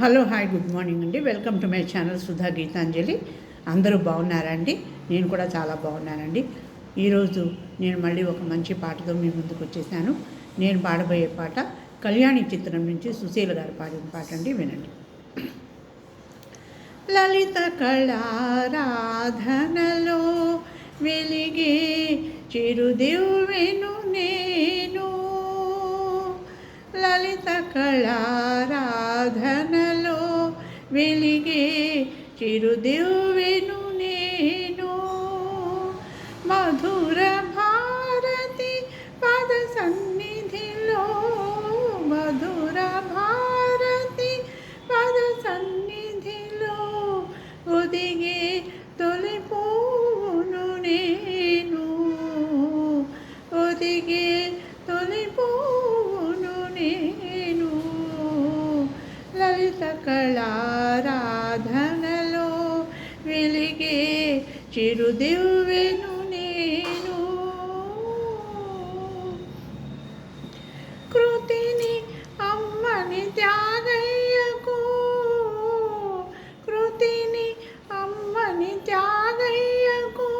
Hello hi good morning అండి. Welcome to my channel Sudha Geetanjali. అందరూ బాగున్నారా అండి? నేను కూడా చాలా బాగున్నానండి. ఈరోజు నేను మళ్ళీ ఒక మంచి పాటతో మీ ముందుకు వచ్చేసాను. నేను పాడబోయే పాట కళ్యాణి చిత్రం నుంచి సుశీల గారు పాడిన పాట అండి వినండి. లలిత కళారాధనలో వెలిగే చిరుదివ్వెను నేను. లలిత కళారాధన వెలిగే చిరుదివ్వెను నేను. మధుర భారతి పద సన్నిధిలో మధుర భారతి పద సన్నిధిలో ఒదిగే తొలిపోను నేను. ఒదిగే తొలిపో లలిత కళారాధనలో వెలిగే చిరుదివ్వెను నేను. కృతిని అమ్మని త్యాగయ్యకు కృతిని అమ్మని త్యాగయ్యకు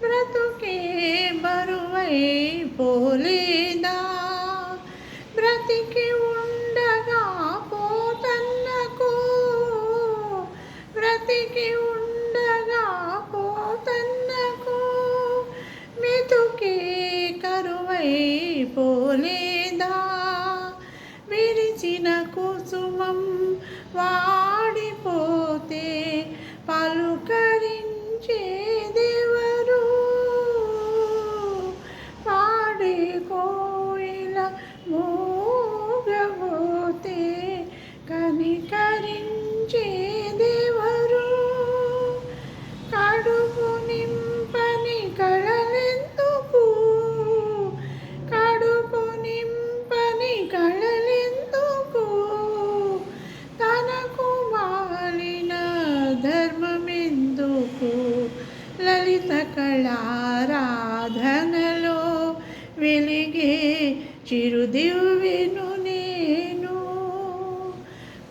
బ్రతుకే బరువై పోలేదా? బ్రతికి బ్రతికి ఉండగా పోతన్నకు? మితుకి కరువై పోలేదా? విరిచిన కుసుమం వా కళారాధనలో వెలిగే చిరుదివ్వెను నేను.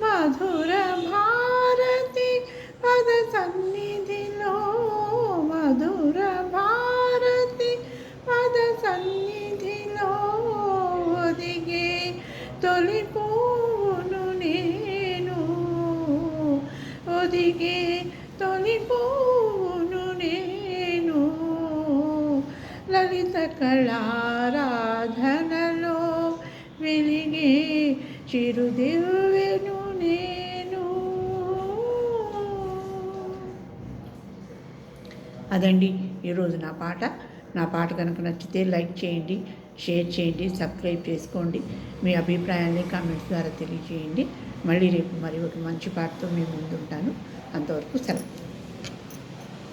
మధుర భారతి పద సన్నిధిలో మధుర భారతి పద సన్నిధిలో ఒదిగే తొలి పువ్వును నేను. ఒదిగే తొలి లలిత కళారాధనలో వెలిగే చిరుదివ్వెను నేను. అదండి ఈరోజు నా పాట. నా పాట కనుక నచ్చితే లైక్ చేయండి షేర్ చేయండి సబ్స్క్రైబ్ చేసుకోండి. మీ అభిప్రాయాన్ని కామెంట్స్ ద్వారా తెలియజేయండి. మళ్ళీ రేపు మరి ఒక మంచి పాటతో మీ ముందు ఉంటాను అంతవరకు సెలవు.